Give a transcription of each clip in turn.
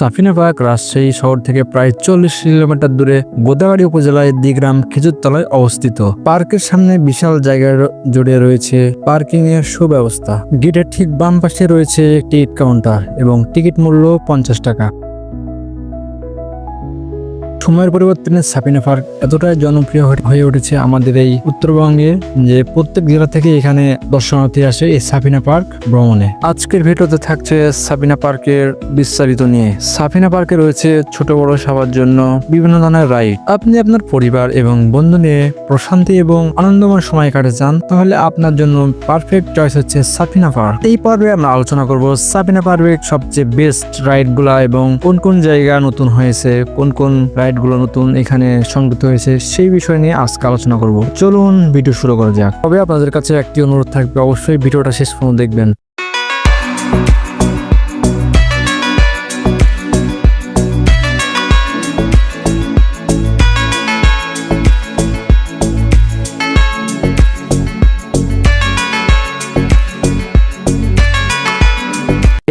Safina park Rajshahi শহর থেকে প্রায় চল্লিশ কিলোমিটার দূরে গোদাগাড়ি উপজেলায় দিগ্রাম খেজুরতলায় অবস্থিত। পার্কের সামনে বিশাল জায়গা জুড়ে রয়েছে পার্কিং এর সুব্যবস্থা। গেটের ঠিক বাম পাশে রয়েছে টিকিট কাউন্টার এবং টিকিট মূল্য পঞ্চাশ টাকা। সময়ের পরিবর্তনে সাপিনা পার্ক এতটাই জনপ্রিয় হয়ে- উঠেছে আমাদের এই উত্তরবঙ্গে যে প্রত্যেক জেলা থেকে এখানে দর্শনার্থী আসে এই সাপিনা পার্ক ভ্রমণে। আজকের ভিডিওতে থাকছে সাপিনা পার্কের বিস্তারিত নিয়ে। সাপিনা পার্কে রয়েছে ছোট বড় সবার জন্য বিভিন্ন ধরনের রাইড। আপনি আপনার পরিবার এবং বন্ধু নিয়ে প্রশান্তি এবং আনন্দময় সময় কাটে যান, তাহলে আপনার জন্য পারফেক্ট চয়েস হচ্ছে সাপিনা পার্ক এই পর্বে আমরা আলোচনা করব সাপিনা পার্কের সবচেয়ে বেস্ট রাইডগুলা এবং কোন কোন জায়গা নতুন হয়েছে, কোন কোন রাইড গুলো নতুন এখানে সংযুক্ত হয়েছে, সেই বিষয় নিয়ে আজকে আলোচনা করব। চলুন, ভিডিও শুরু করা যাক। তবে আপনাদের কাছে একটি অনুরোধ থাকবে, অবশ্যই ভিডিওটা শেষ পর্যন্ত দেখবেন।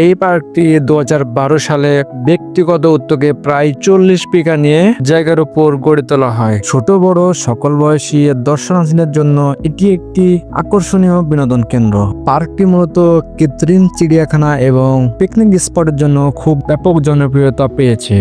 এই পার্কটি দুহাজার বারো সালে ব্যক্তিগত উদ্যোগে প্রায় চল্লিশ বিঘা নিয়ে জায়গার উপর গড়ে তোলা হয়। ছোট, বড়, সকল বয়সী দর্শনার্থীদের জন্য এটি একটি আকর্ষণীয় বিনোদন কেন্দ্র। পার্কটি মূলত কৃত্রিম চিড়িয়াখানা এবং পিকনিক স্পটের জন্য খুব ব্যাপক জনপ্রিয়তা পেয়েছে।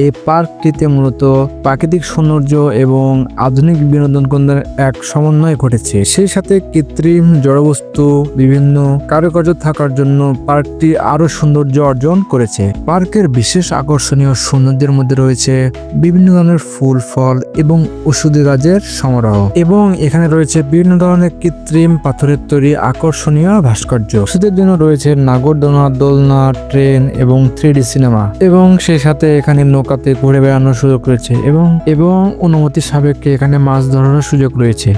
এই পার্কটিতে মূলত প্রাকৃতিক সৌন্দর্য এবং আধুনিক বিনোদন কেন্দ্রের এক সমন্বয় ঘটেছে। সেই সাথে কৃত্রিম জড়বস্তু, বিভিন্ন কারুকার্য থাকার জন্য পার্কটি আরও সৌন্দর্য অর্জন করেছে। পার্কের বিশেষ আকর্ষণীয় সৌন্দর্যের মধ্যে রয়েছে বিভিন্ন ধরনের ফুল, ফল এবং ওষুধি গাছের সমারোহ এবং এখানে রয়েছে বিভিন্ন ধরনের কৃত্রিম পাথরের তৈরি আকর্ষণীয় ভাস্কর্য। ওষুধের জন্য রয়েছে নাগরদোলনা, দোলনা, ট্রেন এবং থ্রি সিনেমা এবং সেই সাথে এখানে নৌকাতে ঘুরে বেড়ানোর সুযোগ রয়েছে এবং এবং অনুমতি সাপেক্ষে এখানে মাছ ধরার সুযোগ রয়েছে।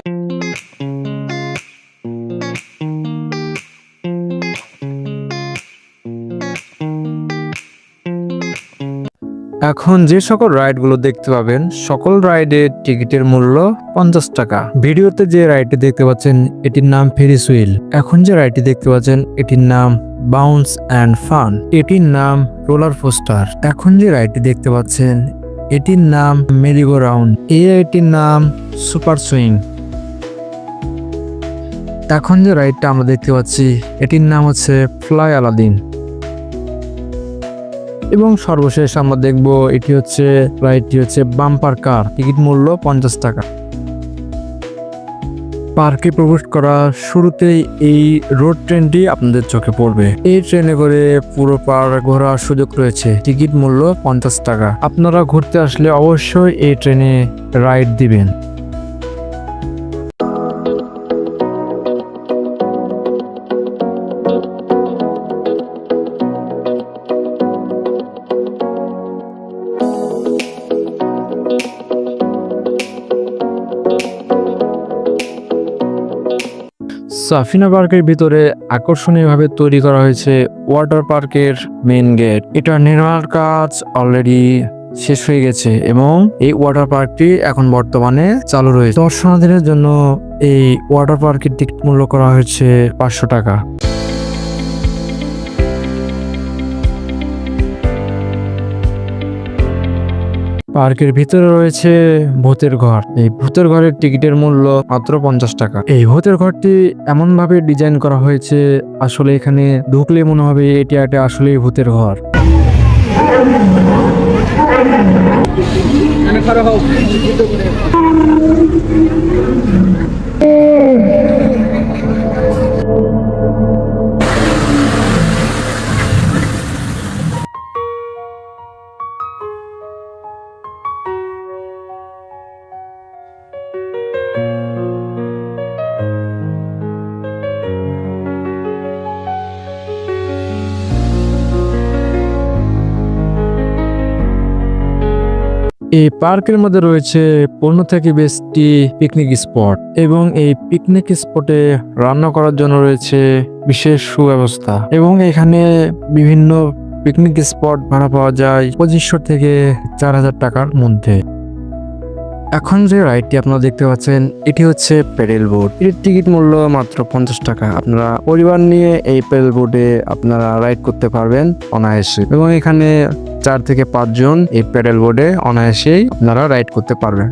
এখন যে সকল রাইডগুলো দেখতে পাবেন, সকল রাইডের টিকিটের মূল্য পঞ্চাশ টাকা। ভিডিওতে যে রাইডটি দেখতে পাচ্ছেন, এটির নাম ফেরিস হুইল এখন যে রাইডটি দেখতে পাচ্ছেন, এটির নাম বাউন্স অ্যান্ড ফান এটির নাম রোলার পোস্টার এখন যে রাইডটি দেখতে পাচ্ছেন, এটির নাম মেরিগো রাউন্ড এই রাইডটির নাম সুপার সুইং এখন যে রাইডটা আমরা দেখতে পাচ্ছি, এটির নাম হচ্ছে ফ্লাই আলাদিন এবং সর্বশেষ আমরা দেখব, এটি হচ্ছে, রাইডটি হচ্ছে বাম্পার কার টিকিট মূল্য পঞ্চাশ টাকা। পার্কে প্রবেশ করা শুরুতেই এই রোড ট্রেনটি আপনাদের চোখে পড়বে। এই ট্রেনে করে পুরো পার্ক ঘোরার সুযোগ রয়েছে। টিকিট মূল্য পঞ্চাশ টাকা। আপনারা ঘুরতে আসলে অবশ্যই এই ট্রেনে রাইড দিবেন। সাফিনা পার্কের ভিতরে আকর্ষণীয়ভাবে তৈরি করা হয়েছে ওয়াটার পার্কের মেন গেট। এটা নির্মাণ কাজ অলরেডি শেষ হয়ে গেছে এবং এই ওয়াটার পার্কটি এখন বর্তমানে চালু রয়েছে। দর্শনার্থীদের জন্য এই ওয়াটার পার্কের টিকিট মূল্য করা হয়েছে পাঁচশো টাকা। পার্কের ভিতরে রয়েছে ভূতের ঘর। এই ভূতের ঘরের টিকিটের মূল্য মাত্র পঞ্চাশ টাকা। এই ভূতের ঘরটি এমন ভাবে ডিজাইন করা হয়েছে, আসলে এখানে ঢুকলে মনে হবে এটি একটা আসলে ভূতের ঘর। এই পার্কের মধ্যে রয়েছে পনেরো থেকে বেশটি পিকনিক স্পট এবং এই পিকনিক স্পটে রান্না করার জন্য রয়েছে বিশেষ সুব্যবস্থা এবং এখানে বিভিন্ন পিকনিক স্পট ভাড়া পাওয়া যায় পঁচিশশো থেকে চার হাজার টাকার মধ্যে। এখন যে রাইডটি আপনারা দেখতে পাচ্ছেন, এটি হচ্ছে প্যাডেল বোর্ড এটির টিকিট মূল্য মাত্র পঞ্চাশ টাকা। আপনারা পরিবার নিয়ে এই প্যাডেল বোর্ডে আপনারা রাইড করতে পারবেন অনায়াসে। এবং এখানে চার থেকে পাঁচজন এই প্যাডেল বোর্ডে অনায়াসেই আপনারা রাইড করতে পারবেন।